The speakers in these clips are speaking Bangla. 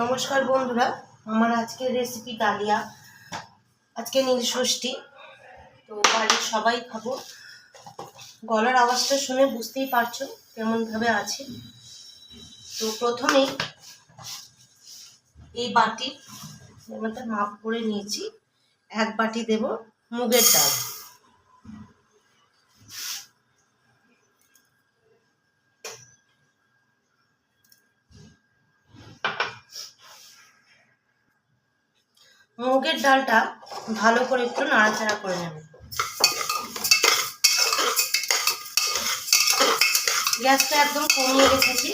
নমস্কার বন্ধুরা, আমার আজকের রেসিপি ডালিয়া, আজকে নীল ষষ্ঠী। তো বাড়ির সবাই খাব। গলার আওয়াজটা শুনে বুঝতেই পারছ কেমনভাবে আছে। তো প্রথমেই এই বাটি মধ্যে মাপ করে নিয়েছি। এক বাটি দেব মুগের ডাল। মুগের ডালটা ভালো করে একটু নাড়াচাড়া করে নেবেন গ্যাসটা একদম কমিয়ে রেখেছি।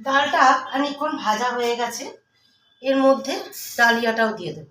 ডালটা খানিকক্ষণ ভাজা হয়ে গেছে। এর মধ্যে ডালিয়াটাও দিয়ে দেব।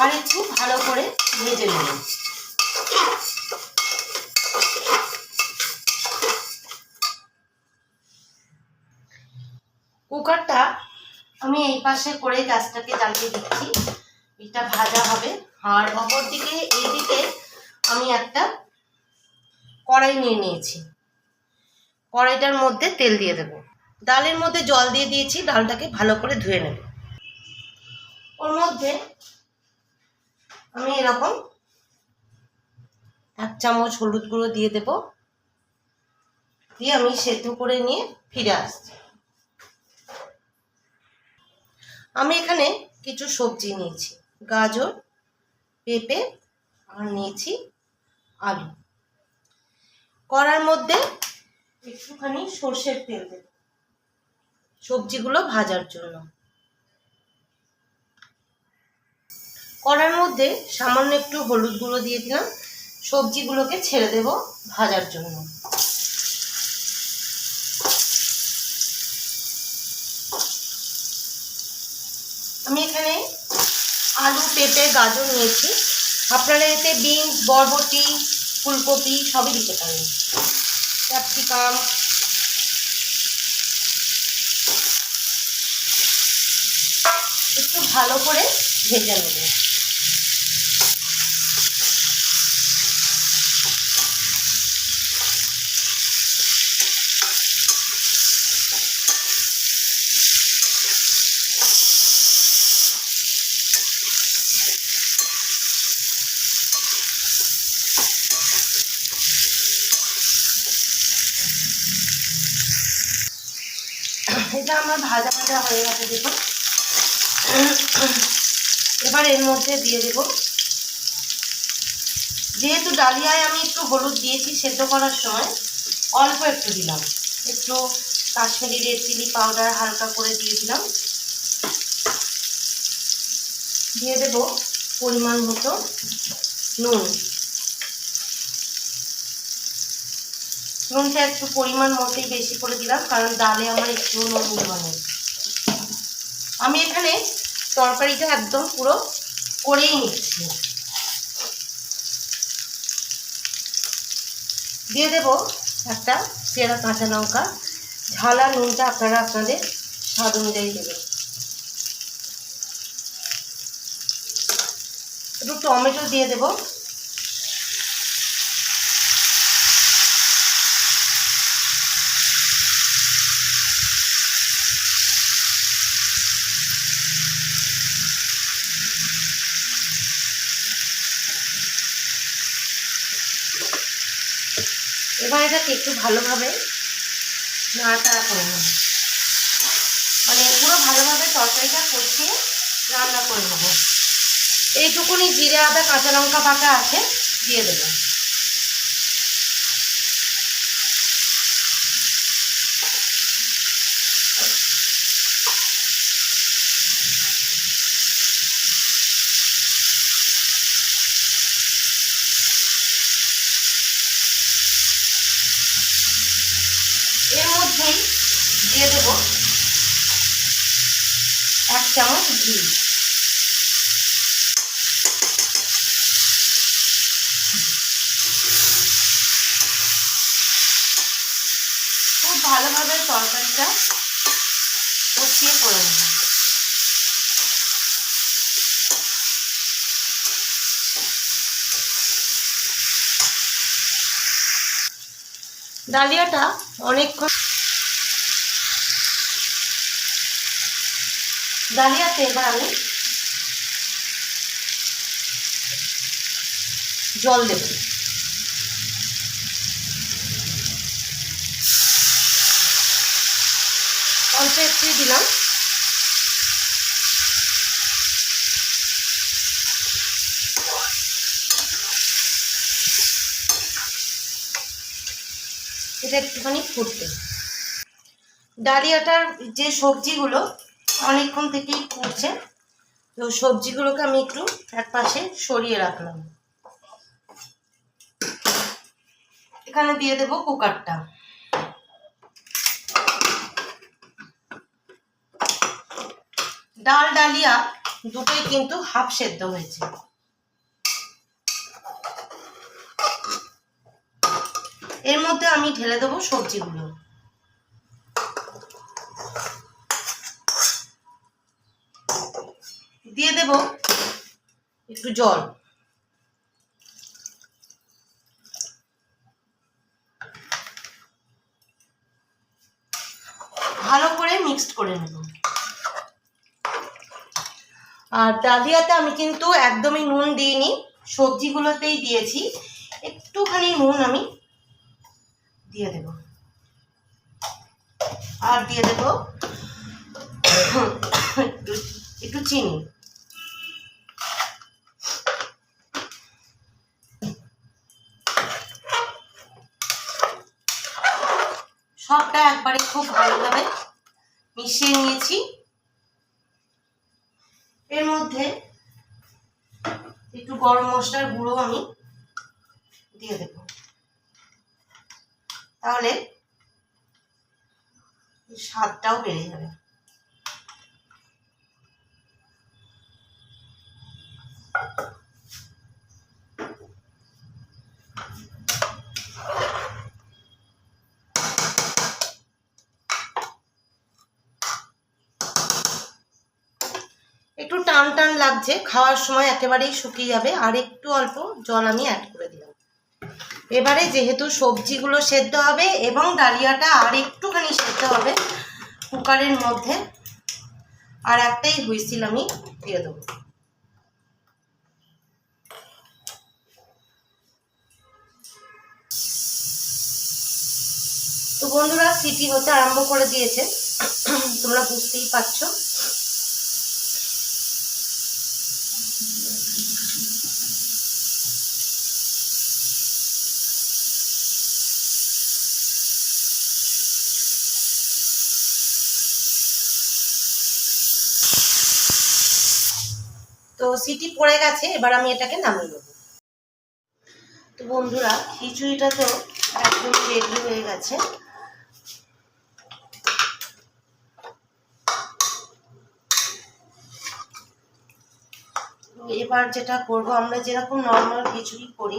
আর একটু ভালো করে ভেজে নেবেন কুকারটা আমি এই পাশে করে গ্যাসটাকে জ্বালিয়ে দিচ্ছি। এটা ভাজা হবে। আর অপর দিকে এইদিকে আমি একটা কড়াই নিয়ে নিয়েছি। কড়াইটার মধ্যে তেল দিয়ে দেব। ডালের মধ্যে জল দিয়ে দিয়েছি। ডালটাকে ভালো করে ধুয়ে নেব। ওর মধ্যে আমি এরকম এক চামচ হলুদ গুঁড়ো দিয়ে দেব। দিয়ে আমি সেদ্ধ করে নিয়ে ফিরে আসছি। আমি এখানে কিছু সবজি নিয়েছি। গাজর, পেঁপে, আর নিয়েছি আলু। কড়ার মধ্যে একটুখানি সর্ষের তেল দেব। সবজিগুলো ভাজার জন্য। কড়ার মধ্যে সামান্য একটু হলুদ গুঁড়ো দিয়ে দিলাম। সবজিগুলোকে ছেড়ে দেব ভাজার জন্য। আমি এখানে আলু, পেঁপে, গাজর নিয়েছি। আপনারা এতে বিনস, বরবটি, ফুলকপি সবই দিতে পারেন। ক্যাপসিকাম। একটু ভালো করে ভেজে নেবেন। এটা আমার ভাজা ভাজা হয়ে গেছে দেখুন। এবার এর মধ্যে দিয়ে দেব। যেহেতু ডালিয়ায় আমি একটু হলুদ দিয়েছি সেদ্ধ করার সময় অল্প একটু দিলাম। একটু কাশ্মীরি রেড চিলি পাউডার হালকা করে দিয়ে দিলাম। দিয়ে দেব পরিমাণ মতো নুন। নুনটা একটু পরিমাণ মতোই বেশি করে দিলাম, কারণ ডালে আমার একটু নুন নেই আমি এখানে তরকারিটা একদম পুরো করেই নিচ্ছি। দিয়ে দেব একটা চেরা কাঁচা লঙ্কা। ঝালা নুনটা আপনারা আপনাদের স্বাদ অনুযায়ী দেবেন। একটু টমেটো দিয়ে দেবো। এটাকে একটু ভালোভাবে নাড়াচাড়া করে নেব। মানে পুরো ভালোভাবে তরকারিটা কষিয়ে রান্না করে নেব। এইটুকুনি জিরে আদা, কাঁচা লঙ্কা পাকা আছে, দিয়ে দেবো। এর মধ্যেই দিয়ে দেব এক চামচ ঘি। খুব ভালোভাবে তরকারিটা কষিয়ে করে নেব। ডালিয়াটা অনেকক্ষণ ডালিয়াতে এবার আমি জল দেব। অল্প একটু দিলাম। এটা একটুখানি ফুটবে। ডালিয়াটার যে সবজিগুলো অনেকক্ষণ থেকেই ফুটছে, তো সবজিগুলোকে আমি একটু এক পাশে সরিয়ে রাখলাম। এখানে দিয়ে দেব কুকারটা। ডাল, ডালিয়া দুটোই কিন্তু হাফ সেদ্ধ হয়েছে। এর মধ্যে আমি ঢেলে দেবো সবজিগুলো। দিয়ে দেব একটু জল। ভালো করে মিক্সড করে নেব। আর ডালিয়াতে আমি কিন্তু একদমই নুন দিইনি, সবজিগুলোতেই দিয়েছি। একটুখানি নুন আমি দিয়ে দেব। আর দিয়ে দেব একটু একটু চিনি। সবটা একবারে খুব ভালোভাবে মিশিয়ে নিয়েছি। এর মধ্যে একটু গরম মশলার গুঁড়ো আমি দিয়ে দেব। তাহলে স্বাদটাও বেড়ে যাবে। একটু টান টান লাগছে, খাওয়ার সময় একেবারেই শুকিয়ে যাবে, আর একটু অল্প জল আমি অ্যাড করে দিলাম। এবারে যেহেতু সবজিগুলো সেদ্ধ হবে এবং ডালিয়াটা আর একটুখানি সেদ্ধ হবে কুকারের মধ্যে, আর একটাই হুইসিল আমি দিয়ে দেবো। তো বন্ধুরা, সিটি হতে আরম্ভ করে দিয়েছে। তোমরা বুঝতেই পারছ। তো সিটি পড়ে গেছে, এবার আমি এটাকে নামিয়ে নেব। তো বন্ধুরা, খিচুড়িটা তো একদম রেডি হয়ে গেছে। এবার যেটা করব, আমরা যেরকম নর্মাল খিচুড়ি করি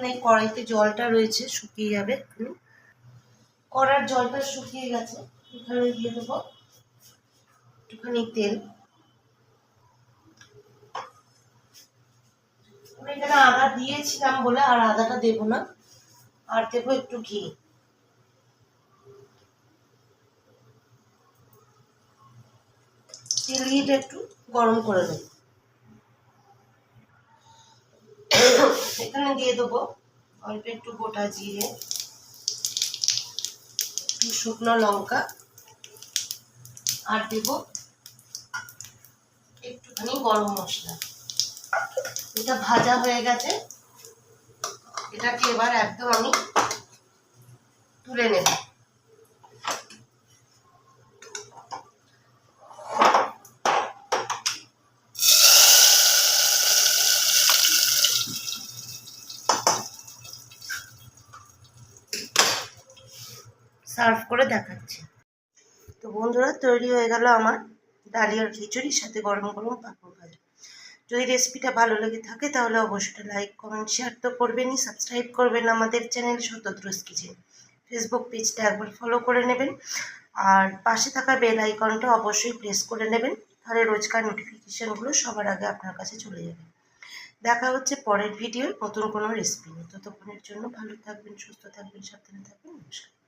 এখানে কড়াইতে জলটা রয়েছে, শুকিয়ে যাবে এক্ষুনি। কড়ার জলটা শুকিয়ে গেছে, এখানে দিয়ে দেবো একটুখানি তেল। এখানে আদা দিয়েছিলাম বলে আর আদাটা দেবো না, আর দেবো একটু ঘি। তেল একটু গরম করে নেব। এখানে দিয়ে দেবো। অল্প একটু গোটা জিরে, একটু শুকনো লঙ্কা, আর দেব একটুখানি গরম মশলা। এটা ভাজা হয়ে গেছে। এটাকে এবার একদম আমি তুলে নেব। সার্ভ করে দেখাচ্ছি। তো বন্ধুরা, তৈরি হয়ে গেল আমার ডালিয়ার খিচুড়ির সাথে গরম গরম পাঁপড় ভাজা। যদি রেসিপিটা ভালো লেগে থাকে, তাহলে অবশ্যই লাইক কমেন্ট শেয়ার তো করবেনই। সাবস্ক্রাইব করবেন আমাদের চ্যানেল শতদ্রুস কিচেন ফেসবুক পেজটা একবার ফলো করে নেবেন। আর পাশে থাকা বেল আইকনটা অবশ্যই প্রেস করে নেবেন। তাহলে রোজকার নোটিফিকেশানগুলো সবার আগে আপনার কাছে চলে যাবে। দেখা হচ্ছে পরের ভিডিও নতুন কোনো রেসিপি নিয়ে। ততক্ষণের জন্য ভালো থাকবেন, সুস্থ থাকবেন, সাবধানে থাকবেন। নমস্কার।